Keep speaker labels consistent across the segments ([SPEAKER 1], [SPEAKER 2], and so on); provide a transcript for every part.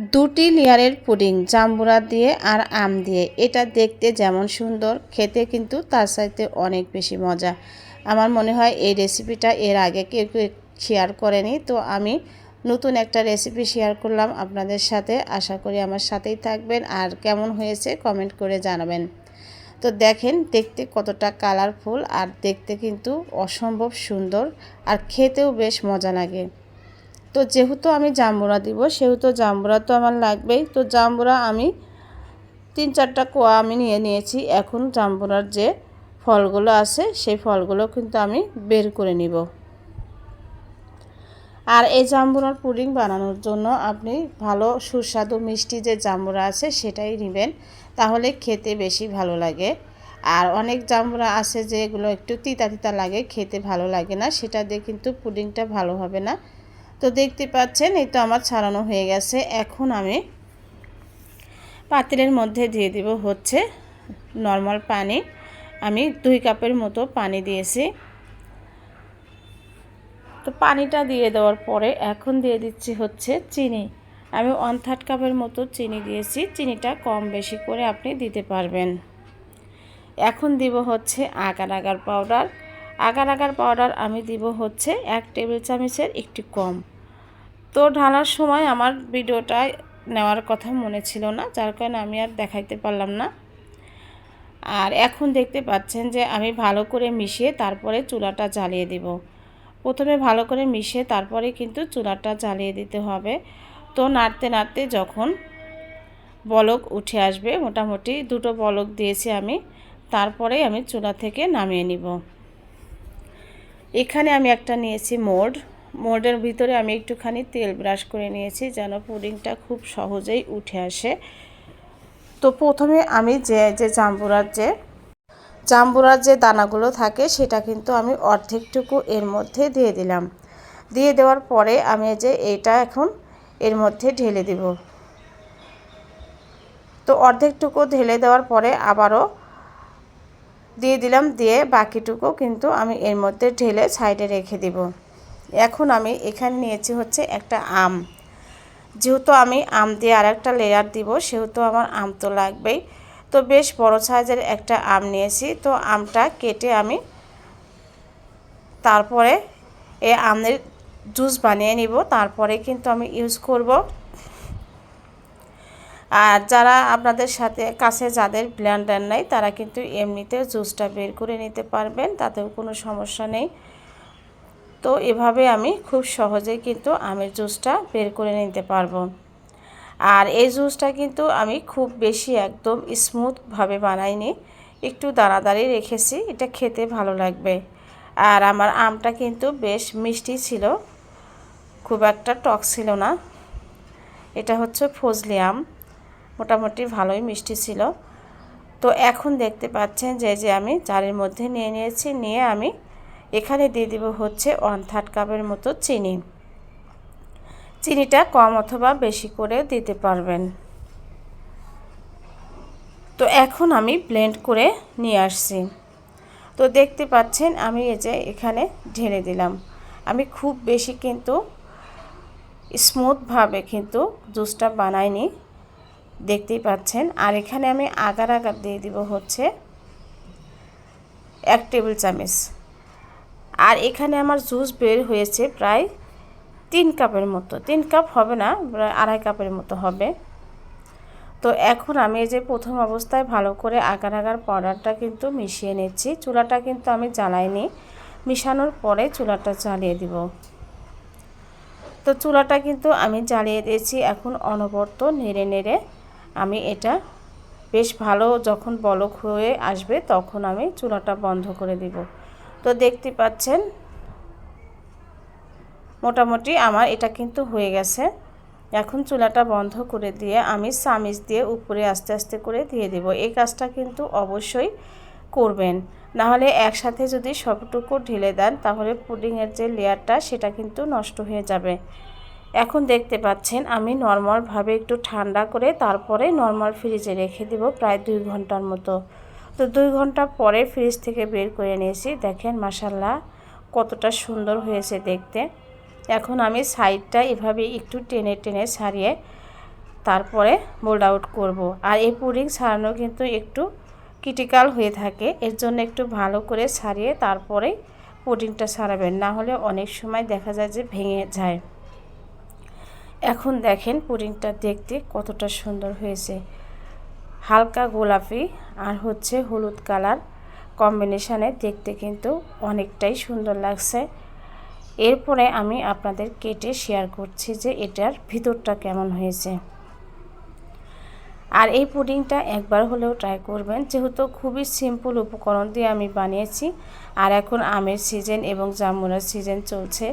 [SPEAKER 1] দুটি লেয়ারের পুডিং, জাম্বুরা দিয়ে আর আম দিয়ে। এটা দেখতে যেমন সুন্দর, খেতে কিন্তু তার সাথে অনেক বেশি মজা। আমার মনে হয় এই রেসিপিটা এর আগে কেউ কেউ শেয়ার করেনি, তো আমি নতুন একটা রেসিপি শেয়ার করলাম আপনাদের সাথে। আশা করি আমার সাথেই থাকবেন আর কেমন হয়েছে কমেন্ট করে জানাবেন। তো দেখেন, দেখতে কতটা কালারফুল আর দেখতে কিন্তু অসম্ভব সুন্দর আর খেতেও বেশ মজা লাগে। তো যেহেতু আমি জাম্বুরা দিব, সেহেতু জাম্বুরা তো আমার লাগবেই। তো জাম্বুরা আমি তিন চারটা কোয়া আমি নিয়ে নিয়েছি। এখন জাম্বুরার যে ফলগুলো আছে, সেই ফলগুলো কিন্তু আমি বের করে নিব। আর এই জাম্বুরার পুডিং বানানোর জন্য আপনি ভালো সুস্বাদু মিষ্টি যে জাম্বুরা আছে, সেটাই নেবেন। তাহলে খেতে বেশি ভালো লাগে। আর অনেক জাম্বুরা আছে যে এগুলো একটু তিতা তিতা লাগে, খেতে ভালো লাগে না। সেটা দিয়ে কিন্তু পুডিংটা ভালো হবে না। তো দেখতে পাচ্ছেন, এই তো আমার ছাড়ানো হয়ে গেছে। এখন আমি পাতিলের মধ্যে দিয়ে দিব হচ্ছে নর্মাল পানি। আমি দুই কাপের মতো পানি দিয়েছি। তো পানিটা দিয়ে দেওয়ার পরে এখন দিয়ে দিচ্ছি হচ্ছে চিনি। আমি ওয়ান থার্ড কাপের মতো চিনি দিয়েছি। চিনিটা কম বেশি করে আপনি দিতে পারবেন। এখন দিব হচ্ছে agar agar powder agar agar powder আমি দিব হচ্ছে এক টেবিল চামচের একটু কম। তো ঢালার সময় আমার ভিডিওটা নেওয়ার কথা মনে ছিল না, যার কারণে আমি আর দেখাইতে পারলাম না। আর এখন দেখতে পাচ্ছেন যে আমি ভালো করে মিশিয়ে তারপরে চুলাটা জ্বালিয়ে দিব। প্রথমে ভালো করে মিশিয়ে তারপরে কিন্তু চুলাটা জ্বালিয়ে দিতে হবে। তো নাড়তে নাড়তে যখন বলক উঠে আসবে, মোটামুটি দুটো বলক দিয়েছি আমি তারপরে আমি চুলা থেকে নামিয়ে নিব। এখানে আমি একটা নিয়েছি মোড। মোডের ভিতরে আমি একটুখানি তেল ব্রাশ করে নিয়েছি যেন পুডিংটা খুব সহজেই উঠে আসে। তো প্রথমে আমি যে যে জাম্বুরার যে জাম্বুরার যে দানাগুলো থাকে সেটা কিন্তু আমি অর্ধেকটুকু এর মধ্যে দিয়ে দিলাম। দিয়ে দেওয়ার পরে আমি যে এটা এখন এর মধ্যে ঢেলে দিব। তো অর্ধেকটুকু ঢেলে দেওয়ার পরে আবারও দিয়ে দিলাম, দিয়ে বাকিটুকু কিন্তু আমি এর মধ্যে ঢেলে সাইডে রেখে দিব। এখন আমি এখানে নিয়েছি হচ্ছে একটা আম। যেহেতু আমি আম দিয়ে আর একটা লেয়ার দিব, সেহেতু আমার আম তো লাগবেই। তো বেশ বড় সাইজের একটা আম নিয়েছি। তো আমটা কেটে আমি তারপরে এই আমের জুস বানিয়ে নিব। তারপরে কিন্তু আমি ইউজ করব আর যারা আপনাদের সাথে কাছে যাদের ব্ল্যান্ডার নাই, তারা কিন্তু এমনিতে জুসটা বের করে নিতে পারবেন, তাতেও কোনো সমস্যা নেই। তো এভাবে আমি খুব সহজেই কিন্তু আমের জুসটা বের করে নিতে পারব। আর এই জুসটা কিন্তু আমি খুব বেশি একদম স্মুথভাবে বানাইনি, একটু দাঁড়াদাঁড়ি রেখেছি, এটা খেতে ভালো লাগবে। আর আমার আমটা কিন্তু বেশ মিষ্টি ছিল, খুব একটা টক ছিল না। এটা হচ্ছে ফজলি আম। মোটামুটি ভালোই মিষ্টি ছিল। তো এখন দেখতে পাচ্ছেন যে যে আমি চারের মধ্যে নিয়ে নিয়েছি, নিয়ে আমি এখানে দিয়ে দিব হচ্ছে ওয়ান থার্ড কাপের মতো চিনি। চিনিটা কম অথবা বেশি করে দিতে পারবেন। তো এখন আমি ব্লেন্ড করে নিয়ে আসছি। তো দেখতে পাচ্ছেন আমি এই যে এখানে ঢেলে দিলাম। আমি খুব বেশি কিন্তু স্মুথভাবে কিন্তু জুসটা বানাইনি। দেখতেই পাচ্ছেন। আর এখানে আমি আগার আগার দিয়ে দিব হচ্ছে এক টেবিল চামচ। আর এখানে আমার জুস বের হয়েছে প্রায় তিন কাপের মতো। তিন কাপ হবে না, প্রায় আড়াই কাপের মতো হবে। তো এখন আমি যে প্রথম অবস্থায় ভালো করে আগার আগার পাউডারটা কিন্তু মিশিয়ে নিচ্ছি। চুলাটা কিন্তু আমি জ্বালাইনি। মিশানোর পরে চুলাটা জ্বালিয়ে দিব। তো চুলাটা কিন্তু আমি জ্বালিয়ে দিয়েছি এখন অনবর্ত নেড়ে নেড়ে। আমি এটা বেশ ভালো যখন বলক হয়ে আসবে তখন আমি চুলাটা বন্ধ করে দিব। তো দেখতে পাচ্ছেন, মোটামুটি আমার এটা কিন্তু হয়ে গেছে। এখন চুলাটা বন্ধ করে দিয়ে আমি সামিজ দিয়ে উপরে আস্তে আস্তে করে দিয়ে দেব। এই কাজটা কিন্তু অবশ্যই করবেন। নাহলে একসাথে যদি সবটুকু ঢেলে দেন, তাহলে পুডিংয়ের যে লেয়ারটা, সেটা কিন্তু নষ্ট হয়ে যাবে। এখন দেখতে পাচ্ছেন, আমি নর্মালভাবে একটু ঠান্ডা করে তারপরে নর্মাল ফ্রিজে রেখে দেব প্রায় দুই ঘণ্টার মতো। তো দুই ঘণ্টা পরে ফ্রিজ থেকে বের করে নিয়েছি। দেখেন মাসাল্লাহ কতটা সুন্দর হয়েছে দেখতে। এখন আমি সাইডটা এভাবে একটু টেনে টেনে সারিয়ে তারপরে মোল্ড আউট করব। আর এই পুডিং ছাড়ানো কিন্তু একটু ক্রিটিক্যাল হয়ে থাকে। এর জন্য একটু ভালো করে সারিয়ে তারপরে পুডিংটা সারাবেন। না হলে অনেক সময় দেখা যায় যে ভেঙে যায়। এখন দেখেন পুডিংটা দেখতে কতটা সুন্দর হয়েছে। হালকা গোলাপি আর হচ্ছে হলুদ কালার কম্বিনেশানে দেখতে কিন্তু অনেকটাই সুন্দর লাগছে। এরপরে আমি আপনাদের কেটে শেয়ার করছি যে এটার ভিতরটা কেমন হয়েছে। আর এই পুডিংটা একবার হলেও ট্রাই করবেন। যেহেতু খুবই সিম্পল উপকরণ দিয়ে আমি বানিয়েছি, আর এখন আমের সিজন এবং জামুনের সিজন চলছে।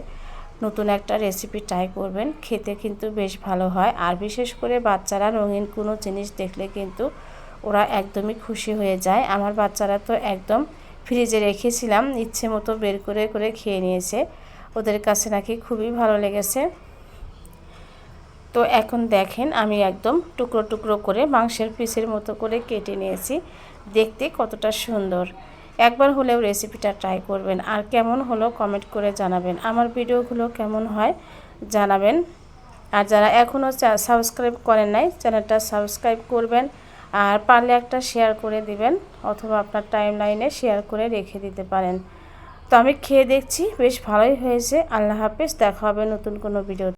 [SPEAKER 1] নতুন একটা রেসিপি ট্রাই করবেন, খেতে কিন্তু বেশ ভালো হয়। আর বিশেষ করে বাচ্চারা রঙিন কোনো জিনিস দেখলে কিন্তু ওরা একদমই খুশি হয়ে যায়। আমার বাচ্চারা তো একদম ফ্রিজে রেখেছিলাম, ইচ্ছে মতো বের করে করে খেয়ে নিয়েছে। ওদের কাছে নাকি খুবই ভালো লেগেছে। তো এখন দেখেন, আমি একদম টুকরো টুকরো করে মাংসের পিসের মতো করে কেটে নিয়েছি। দেখতে কতটা সুন্দর। একবার হলেও রেসিপিটা ট্রাই করবেন। আর কেমন হলো কমেন্ট করে জানাবেন। আমার ভিডিওগুলো কেমন হয় জানাবেন। আর যারা এখনও সাবস্ক্রাইব করেন নাই চ্যানেলটা সাবস্ক্রাইব করবেন। আর পারলে একটা শেয়ার করে দিবেন, অথবা আপনার টাইম লাইনে শেয়ার করে রেখে দিতে পারেন। তো আমি খেয়ে দেখছি, বেশ ভালোই হয়েছে। আল্লাহ হাফেজ, দেখা হবে নতুন কোনো ভিডিও